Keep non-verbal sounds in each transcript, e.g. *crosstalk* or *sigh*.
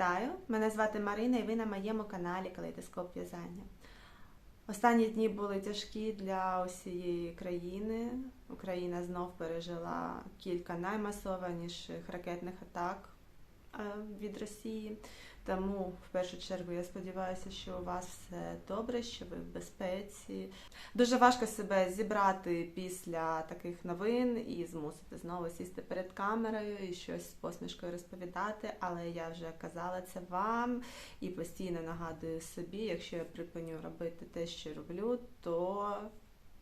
Вітаю! Мене звати Марина і ви на моєму каналі Калейдоскоп В'язання. Останні дні були тяжкі для усієї країни. Україна знов пережила кілька наймасованіших ракетних атак від Росії. Тому в першу чергу я сподіваюся, що у вас все добре, що ви в безпеці. Дуже важко себе зібрати після таких новин і змусити знову сісти перед камерою і щось з посмішкою розповідати. Але я вже казала це вам і постійно нагадую собі, якщо я припиню робити те, що роблю, то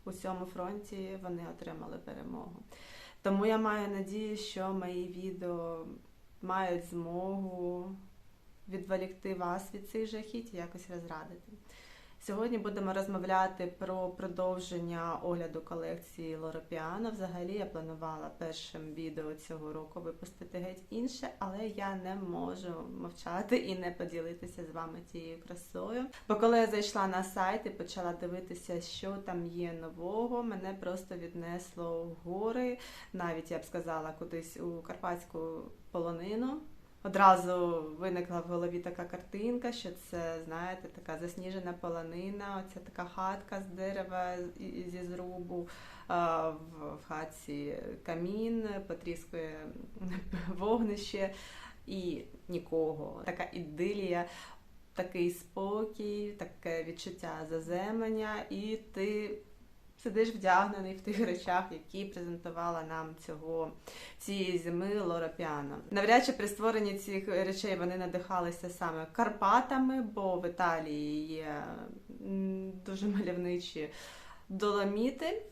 у цьому фронті вони отримали перемогу. Тому я маю надію, що мої відео мають змогу відволікти вас від цих жахіть і якось розрадити. Сьогодні будемо розмовляти про продовження огляду колекції Лора Піано. Взагалі я планувала першим відео цього року випустити геть інше, але я не можу мовчати і не поділитися з вами цією красою. Бо коли я зайшла на сайт і почала дивитися, що там є нового, мене просто віднесло в гори, навіть я б сказала, кудись у карпатську полонину. Одразу виникла в голові така картинка, що це, знаєте, така засніжена полонина, оця така хатка з дерева зі зрубу. В хатці камін, потріскує *laughs* вогнище і нікого. Така ідилія, такий спокій, таке відчуття заземлення, і ти сидиш вдягнений в тих речах, які презентувала нам цього цієї зими Лора Піано. Навряд чи при створенні цих речей вони надихалися саме Карпатами, бо в Італії є дуже мальовничі доломіти.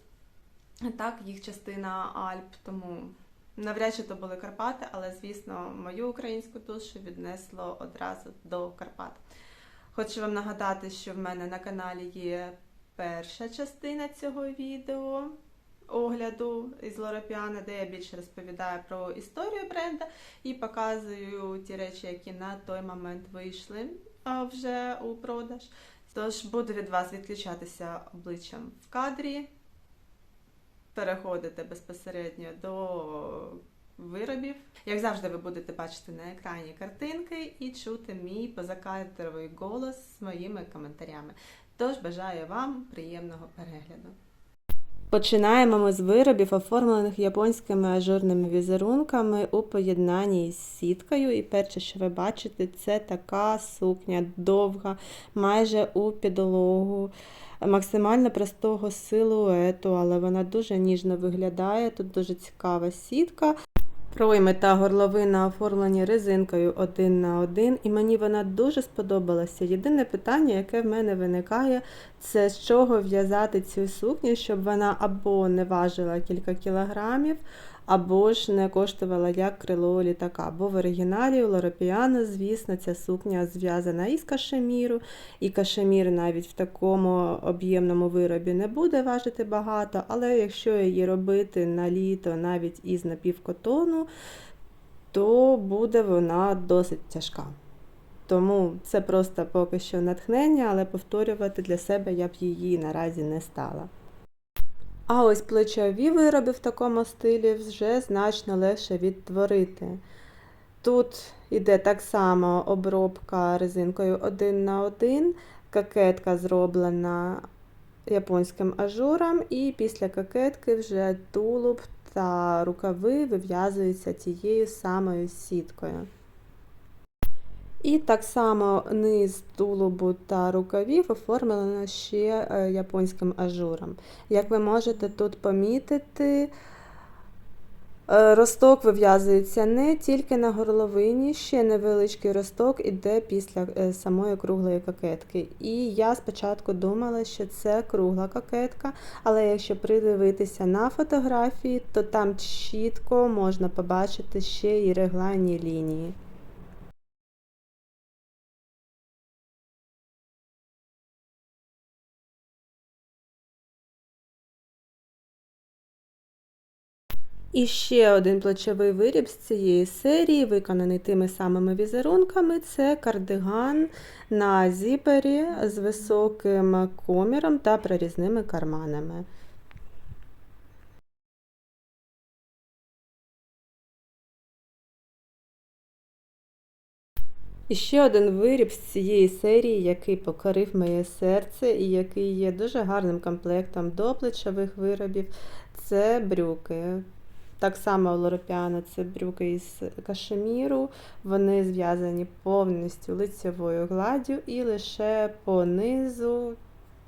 Так, їх частина Альп, тому навряд чи то були Карпати, але звісно, мою українську душу віднесло одразу до Карпат. Хочу вам нагадати, що в мене на каналі є перша частина цього відео огляду із Лора Піано, де я більше розповідаю про історію бренда і показую ті речі, які на той момент вийшли вже у продаж. Тож буду від вас відключатися обличчям в кадрі, переходити безпосередньо до виробів. Як завжди, ви будете бачити на екрані картинки і чути мій позакадровий голос з моїми коментарями. Тож бажаю вам приємного перегляду. Починаємо ми з виробів, оформлених японськими ажурними візерунками у поєднанні із сіткою. І перше, що ви бачите, це така сукня довга, майже у підлогу, максимально простого силуету, але вона дуже ніжно виглядає. Тут дуже цікава сітка. Пройми та горловина оформлені резинкою один на один, і мені вона дуже сподобалася. Єдине питання, яке в мене виникає, це з чого в'язати цю сукню, щоб вона або не важила кілька кілограмів, або ж не коштувала як крило літака. Бо в оригіналі у Лоропіано, звісно, ця сукня зв'язана із кашеміру, і кашемір навіть в такому об'ємному виробі не буде важити багато, але якщо її робити на літо навіть із напівкотону, то буде вона досить тяжка. Тому це просто поки що натхнення, але повторювати для себе я б її наразі не стала. А ось плечові вироби в такому стилі вже значно легше відтворити. Тут іде так само обробка резинкою один на один, кокетка зроблена японським ажуром, і після кокетки вже тулуб та рукави вив'язуються тією самою сіткою. І так само низ тулубу та рукавів оформлено ще е, японським ажуром. Як ви можете тут помітити, е, росток вив'язується не тільки на горловині, ще невеличкий росток іде після е, самої круглої кокетки. І я спочатку думала, що це кругла кокетка, але якщо придивитися на фотографії, то там чітко можна побачити ще і регланні лінії. І ще один плечовий виріб з цієї серії, виконаний тими самими візерунками, це кардиган на зіпері з високим коміром та прорізними карманами. І ще один виріб з цієї серії, який покорив моє серце і який є дуже гарним комплектом до плечових виробів, це брюки. Так само Лоропіано це брюки із кашеміру. Вони зв'язані повністю лицевою гладдю і лише по низу,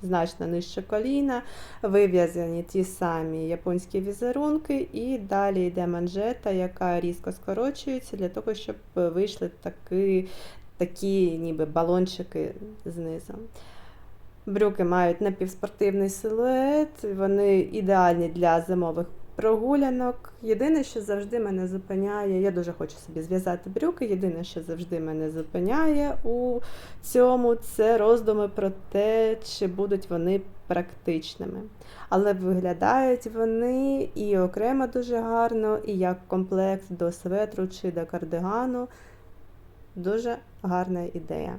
значно нижче коліна, вив'язані ті самі японські візерунки, і далі йде манжета, яка різко скорочується для того, щоб вийшли такі, такі ніби балончики знизу. Брюки мають напівспортивний силует, вони ідеальні для зимових прогулянок. Єдине, що завжди мене зупиняє, я дуже хочу собі зв'язати брюки. Єдине, що завжди мене зупиняє у цьому, це роздуми про те, чи будуть вони практичними. Але виглядають вони і окремо дуже гарно, і як комплект до светру чи до кардигану. Дуже гарна ідея.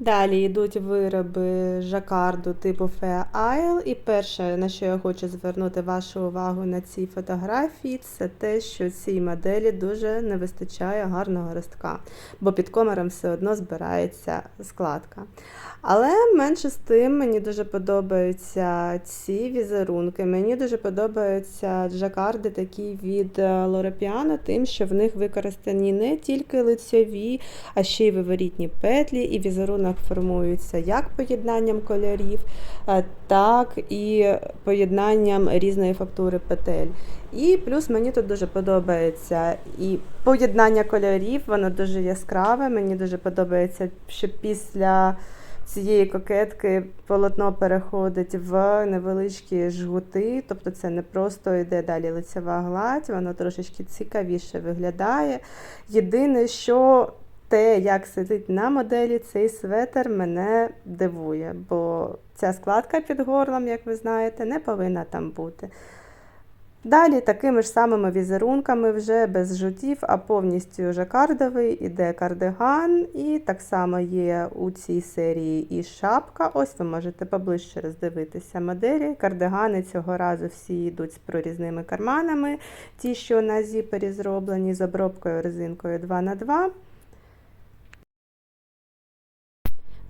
Далі йдуть вироби жакарду типу Fair Isle. І перше, на що я хочу звернути вашу увагу на цій фотографії, це те, що цій моделі дуже не вистачає гарного ростка, бо під комером все одно збирається складка. Але менше з тим мені дуже подобаються ці візерунки. Мені дуже подобаються джакарди такі від Лорапіано, тим, що в них використані не тільки лицеві, а ще й виворітні петлі, і візерунок формується як поєднанням кольорів, так і поєднанням різної фактури петель. І плюс мені тут дуже подобається і поєднання кольорів, воно дуже яскраве. Мені дуже подобається, що після цієї кокетки полотно переходить в невеличкі жгути, тобто це не просто йде далі лицева гладь, воно трошечки цікавіше виглядає. Єдине, що те, як сидить на моделі цей светр, мене дивує, бо ця складка під горлом, як ви знаєте, не повинна там бути. Далі такими ж самими візерунками, вже без жутів, а повністю жакардовий іде кардиган, і так само є у цій серії і шапка. Ось ви можете поближче роздивитися моделі. Кардигани цього разу всі йдуть з прорізними карманами, ті, що на зіпері зроблені з обробкою резинкою 2х2.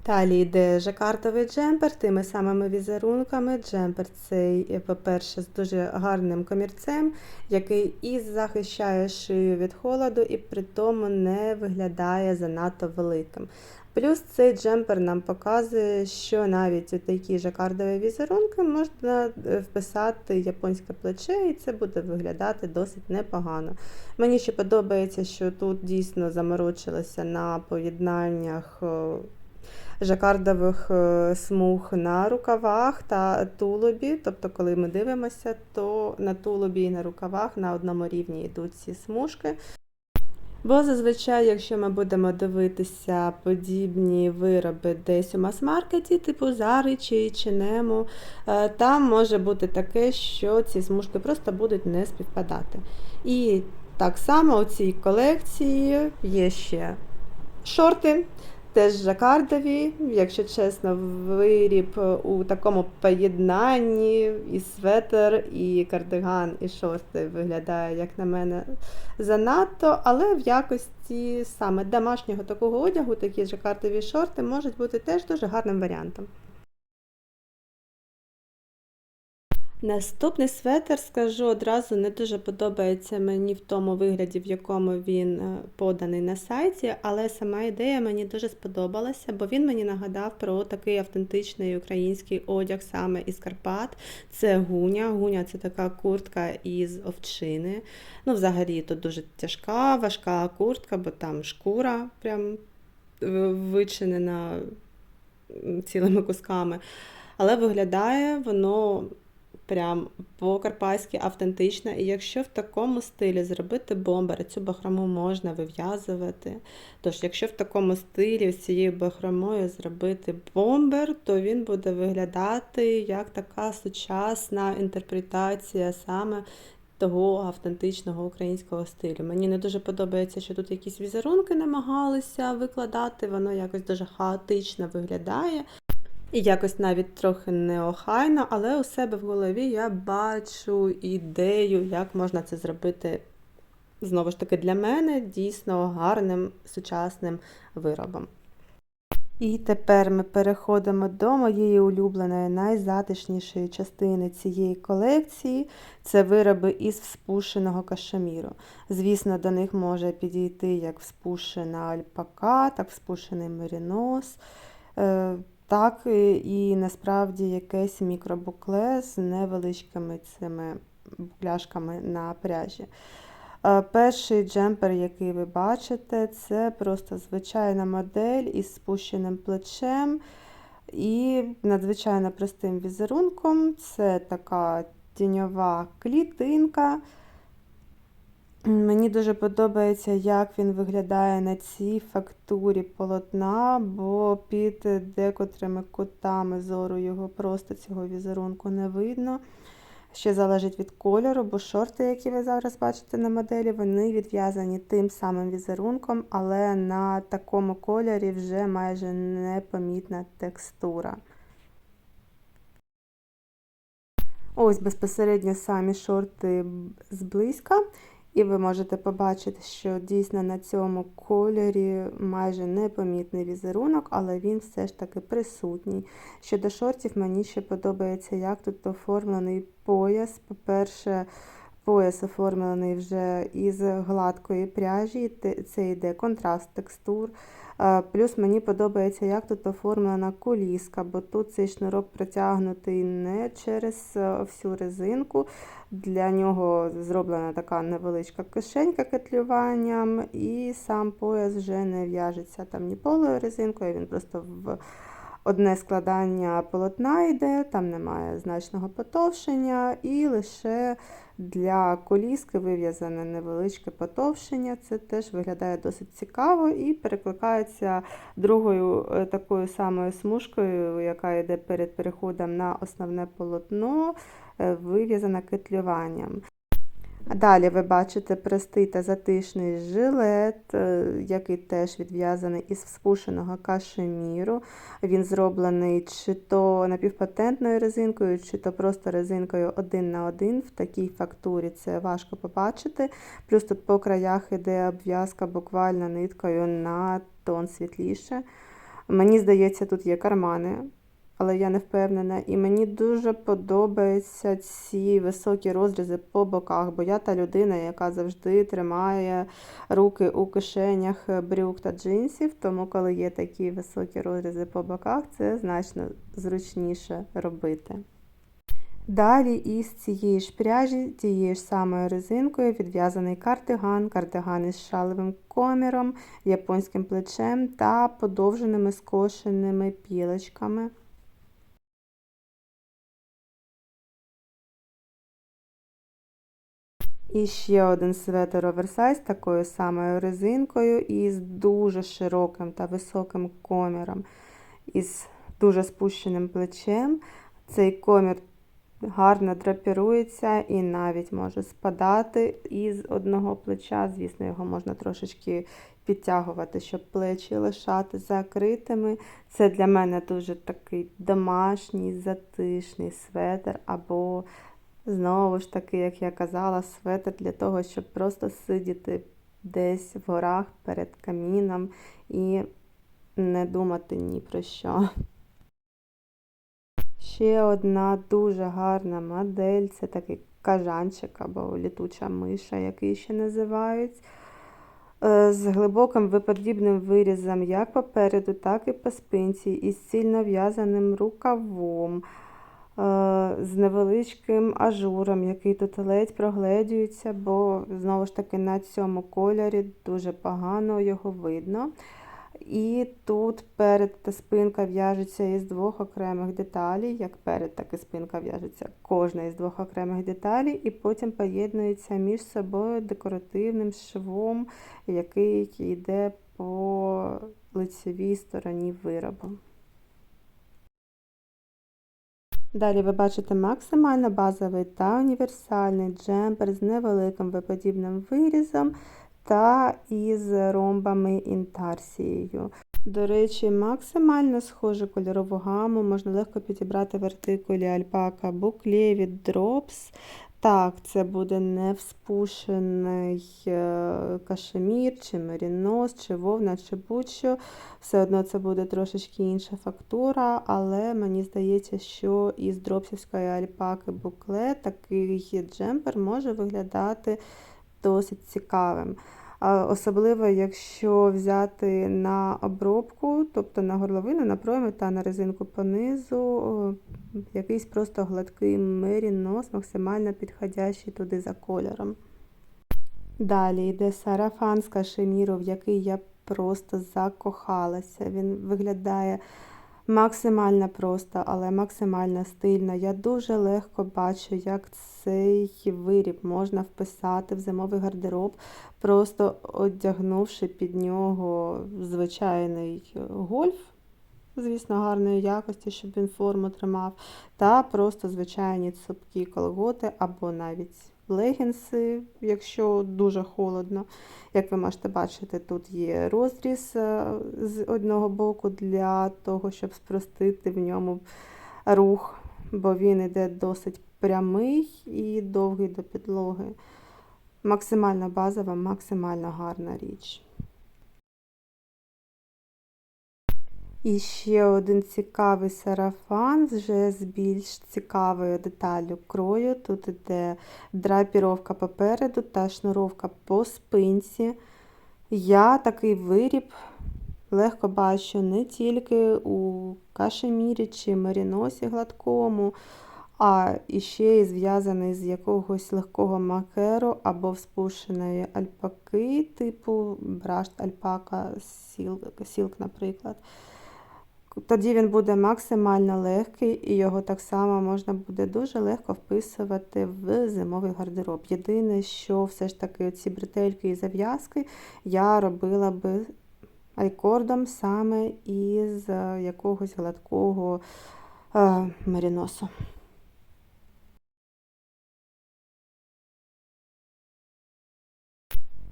Далі йде жакартовий джемпер тими самими візерунками. Джемпер цей, по-перше, з дуже гарним комірцем, який і захищає шию від холоду, і при тому не виглядає занадто великим. Плюс цей джемпер нам показує, що навіть у такі жакардові візерунки можна вписати японське плече, і це буде виглядати досить непогано. Мені ще подобається, що тут дійсно заморочилося на поєднаннях жакардових е, смуг на рукавах та тулубі. Тобто, коли ми дивимося, то на тулубі і на рукавах на одному рівні йдуть ці смужки. Бо зазвичай, якщо ми будемо дивитися подібні вироби десь у мас-маркеті, типу Зари чи H&M, там може бути таке, що ці смужки просто будуть не співпадати. І так само у цій колекції є ще шорти. Теж жакардові, якщо чесно, виріб у такому поєднанні і светр, і кардиган, і шорти виглядає, як на мене, занадто, але в якості саме домашнього такого одягу такі жакардові шорти можуть бути теж дуже гарним варіантом. Наступний светр, скажу одразу, не дуже подобається мені в тому вигляді, в якому він е, поданий на сайті, але сама ідея мені дуже сподобалася, бо він мені нагадав про такий автентичний український одяг саме із Карпат. Це гуня. Гуня це така куртка із овчини. Ну, взагалі, тут дуже тяжка, важка куртка, бо там шкура прям вичинена цілими кусками. Але виглядає воно прям по-карпатськи автентична. І якщо в такому стилі зробити бомбер, цю бахрому можна вив'язувати. Тож, якщо в такому стилі з цією бахромою зробити бомбер, то він буде виглядати як така сучасна інтерпретація саме. Того автентичного українського стилю. Мені не дуже подобається, що тут якісь візерунки намагалися викладати, воно якось дуже хаотично виглядає. І якось навіть трохи неохайно, але у себе в голові я бачу ідею, як можна це зробити знову ж таки, для мене дійсно гарним сучасним виробом. І тепер ми переходимо до моєї улюбленої, найзатишнішої частини цієї колекції. Це вироби із вспушеного кашеміру. Звісно, до них може підійти як вспушена альпака, так вспушений мерінос, е, так і насправді якесь мікробукле з невеличкими цими букляшками на пряжі. Е, Перший джемпер, який ви бачите, це просто звичайна модель із спущеним плечем і надзвичайно простим візерунком. Це така тіньова клітинка. Мені дуже подобається, як він виглядає на цій фактурі полотна, бо під декотрими кутами зору його просто цього візерунку не видно. Ще залежить від кольору, бо шорти, які ви зараз бачите на моделі, вони відв'язані тим самим візерунком, але на такому кольорі вже майже непомітна текстура. Ось безпосередньо самі шорти зблизька. І ви можете побачити, що дійсно на цьому кольорі майже непомітний візерунок, але він все ж таки присутній. Щодо шортів, мені ще подобається, як тут оформлений пояс. По-перше, пояс оформлений вже із гладкої пряжі, це йде контраст текстур. Плюс мені подобається, як тут оформлена коліска, бо тут цей шнурок протягнутий не через всю резинку. Для нього зроблена така невеличка кишенька кетлюванням, і сам пояс вже не в'яжеться там ні полою резинкою, він просто в одне складання полотна йде, там немає значного потовшення, і лише для коліски вив'язане невеличке потовшення. Це теж виглядає досить цікаво і перекликається другою е, такою самою смужкою, яка йде перед переходом на основне полотно, е, вив'язана кетлюванням. Далі ви бачите простий та затишний жилет, е, який теж відв'язаний із спушеного кашеміру. Він зроблений чи то напівпатентною резинкою, чи то просто резинкою один на один. В такій фактурі це важко побачити. Плюс тут по краях іде обв'язка буквально ниткою на тон світліше. Мені здається, тут є кармани але я не впевнена. І мені дуже подобаються ці високі розрізи по боках, бо я та людина, яка завжди тримає руки у кишенях брюк та джинсів, тому коли є такі високі розрізи по боках, це значно зручніше робити. Далі із цієї ж пряжі, тією ж самою резинкою, відв'язаний кардиган, кардиган із шалевим коміром, японським плечем та подовженими скошеними пілочками. І ще один светр оверсайз такою самою резинкою і з дуже широким та високим коміром, із дуже спущеним плечем. Цей комір гарно драпірується і навіть може спадати із одного плеча. Звісно, його можна трошечки підтягувати, щоб плечі лишати закритими. Це для мене дуже такий домашній, затишний светр або Знову ж таки, як я казала, светр для того, щоб просто сидіти десь в горах перед каміном і не думати ні про що. Ще одна дуже гарна модель це такий кажанчик або літуча миша, який ще називають. Е, з глибоким виподібним вирізом як попереду, так і по спинці, і з цільно в'язаним рукавом. Е, з невеличким ажуром, який тут ледь прогледюється, бо, знову ж таки, на цьому кольорі дуже погано його видно. І тут перед та спинка в'яжеться із двох окремих деталей, як перед, так і спинка в'яжеться кожна із двох окремих деталей, і потім поєднується між собою декоративним швом, який йде по лицевій стороні виробу. Далі ви бачите максимально базовий та універсальний джемпер з невеликим виподібним вирізом та із ромбами інтарсією. До речі, максимально схожу кольорову гаму можна легко підібрати в артикулі альпака букле від Drops Так, це буде не вспушений е, кашемір, чи мерінос, чи вовна, чи будь-що. Все одно це буде трошечки інша фактура, але мені здається, що із дропсівської альпаки букле такий джемпер може виглядати досить цікавим. Особливо, якщо взяти на обробку, тобто на горловину, на пройми та на резинку понизу, якийсь просто гладкий мерінос, максимально підходящий туди за кольором. Далі йде сарафан з кашеміру, в який я просто закохалася. Він виглядає максимально просто, але максимально стильно. Я дуже легко бачу, як цей виріб можна вписати в зимовий гардероб, просто одягнувши під нього звичайний гольф. Звісно, гарної якості, щоб він форму тримав, та просто звичайні цупкі колготи або навіть легінси, якщо дуже холодно. Як ви можете бачити, тут є розріз е, з одного боку для того, щоб спростити в ньому рух, бо він йде досить прямий і довгий до підлоги. Максимально базова, максимально гарна річ. І ще один цікавий сарафан, вже з більш цікавою деталлю крою. Тут іде драпіровка попереду та шнуровка по спинці. Я такий виріб легко бачу не тільки у кашемірі чи маріносі гладкому, а ще й зв'язаний з якогось легкого макеру або вспушеної альпаки, типу брашт альпака сілк, наприклад. Тоді він буде максимально легкий і його так само можна буде дуже легко вписувати в зимовий гардероб. Єдине, що все ж таки ці бретельки і зав'язки я робила би айкордом саме із якогось гладкого е, меріносу.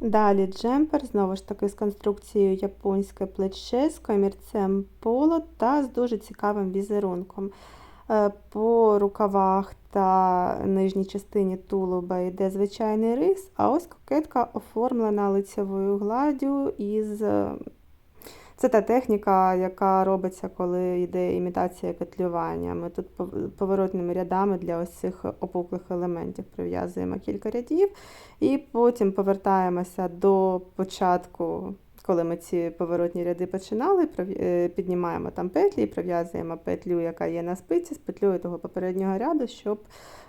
Далі джемпер, знову ж таки, з конструкцією японське плече, з комірцем поло та з дуже цікавим візерунком. Е, по рукавах та нижній частині тулуба йде звичайний рис, а ось кокетка оформлена лицевою гладдю із це та техніка, яка робиться, коли йде імітація котлювання. Ми тут поворотними рядами для ось цих опуклих елементів прив'язуємо кілька рядів, і потім повертаємося до початку. Коли ми ці поворотні ряди починали, е, піднімаємо там петлі і прив'язуємо петлю, яка є на спиці, з петлею того попереднього ряду, щоб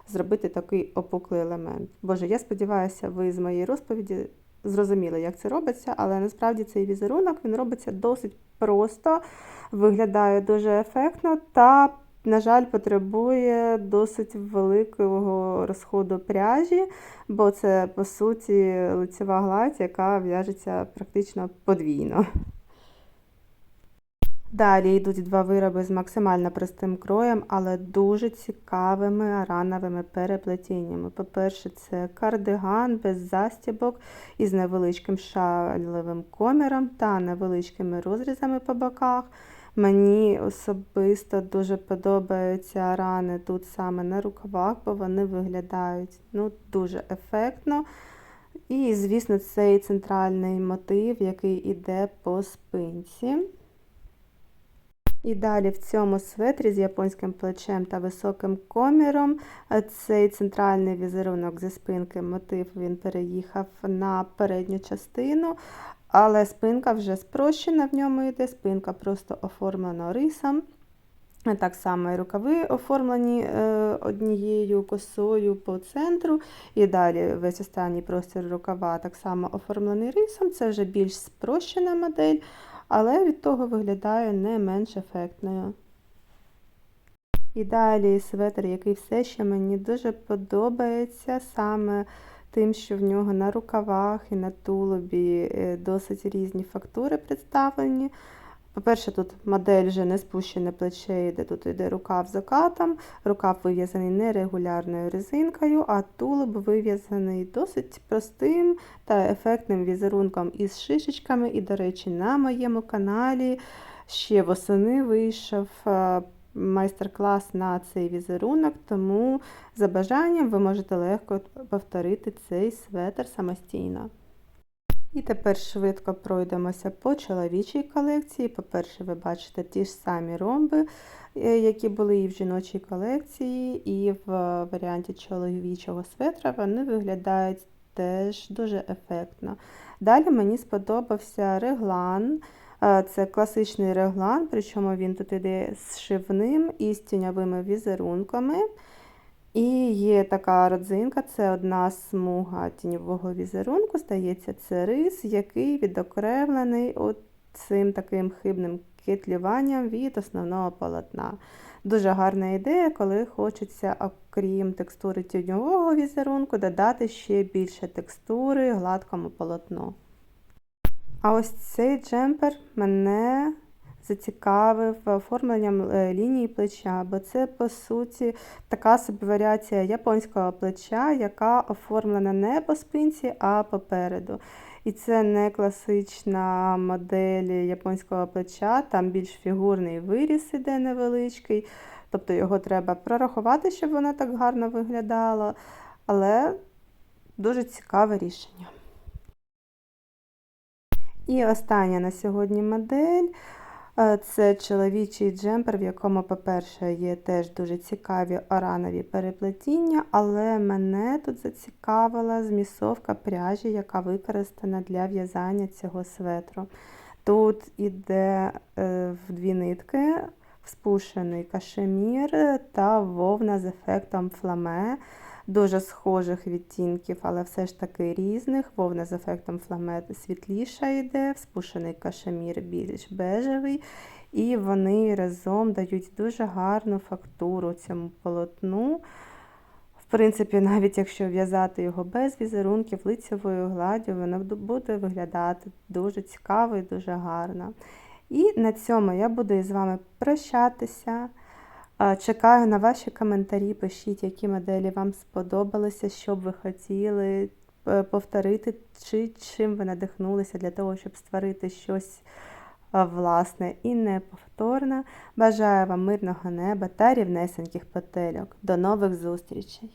зробити такий опуклий елемент. Боже, я сподіваюся, ви з моєї розповіді зрозуміли, як це робиться, але насправді цей візерунок він робиться досить просто, виглядає дуже ефектно та, на жаль, потребує досить великого розходу пряжі, бо це, по суті, лицева гладь, яка в'яжеться практично подвійно. Далі йдуть два вироби з максимально простим кроєм, але дуже цікавими арановими переплетіннями. По-перше, це кардиган без застібок із невеличким шалевим коміром та невеличкими розрізами по боках. Мені особисто дуже подобаються рани тут саме на рукавах, бо вони виглядають ну, дуже ефектно. І, звісно, цей центральний мотив, який йде по спинці. І далі в цьому светрі з японським плечем та високим коміром цей центральний візерунок зі спинки мотив він переїхав на передню частину, але спинка вже спрощена, в ньому йде, спинка просто оформлена рисом. Так само і рукави оформлені е, однією косою по центру. І далі весь останній простір рукава так само оформлений рисом. Це вже більш спрощена модель але від того виглядає не менш ефектною. І далі светр, який все ще мені дуже подобається, саме тим, що в нього на рукавах і на тулубі е, досить різні фактури представлені. По-перше, тут модель вже не спущене плече, йде тут йде рукав закатом, рукав вив'язаний нерегулярною резинкою, а тулуб вив'язаний досить простим та ефектним візерунком із шишечками. І, до речі, на моєму каналі ще восени вийшов майстер-клас на цей візерунок, тому за бажанням ви можете легко повторити цей светр самостійно. І тепер швидко пройдемося по чоловічій колекції. По-перше, ви бачите ті ж самі ромби, е, які були і в жіночій колекції, і в варіанті чоловічого светра вони виглядають теж дуже ефектно. Далі мені сподобався реглан. Е, Це класичний реглан, причому він тут іде з шивним і з тіньовими візерунками. І є така родзинка, це одна смуга тіньового візерунку, здається, це рис, який відокремлений от цим таким хибним китлюванням від основного полотна. Дуже гарна ідея, коли хочеться, окрім текстури тіньового візерунку, додати ще більше текстури гладкому полотну. А ось цей джемпер мене зацікавив оформленням е, лінії плеча, бо це, по суті, така собі варіація японського плеча, яка оформлена не по спинці, а попереду. І це не класична модель японського плеча, там більш фігурний виріс іде невеличкий. Тобто його треба прорахувати, щоб воно так гарно виглядало. Але дуже цікаве рішення. І остання на сьогодні модель. Е, Це чоловічий джемпер, в якому, по-перше, є теж дуже цікаві оранові переплетіння, але мене тут зацікавила змісовка пряжі, яка використана для в'язання цього светру. Тут іде е, в дві нитки спушений кашемір та вовна з ефектом фламе дуже схожих відтінків, але все ж таки різних. Вовна з ефектом фламе світліша йде, спушений кашемір більш бежевий. І вони разом дають дуже гарну фактуру цьому полотну. В принципі, навіть якщо в'язати його без візерунків, лицевою гладдю, воно буде виглядати дуже цікаво і дуже гарно. І на цьому я буду із вами прощатися. Чекаю на ваші коментарі. Пишіть, які моделі вам сподобалися, що б ви хотіли повторити, чи чим ви надихнулися для того, щоб створити щось власне і неповторне. Бажаю вам мирного неба та рівнесеньких петельок. До нових зустрічей!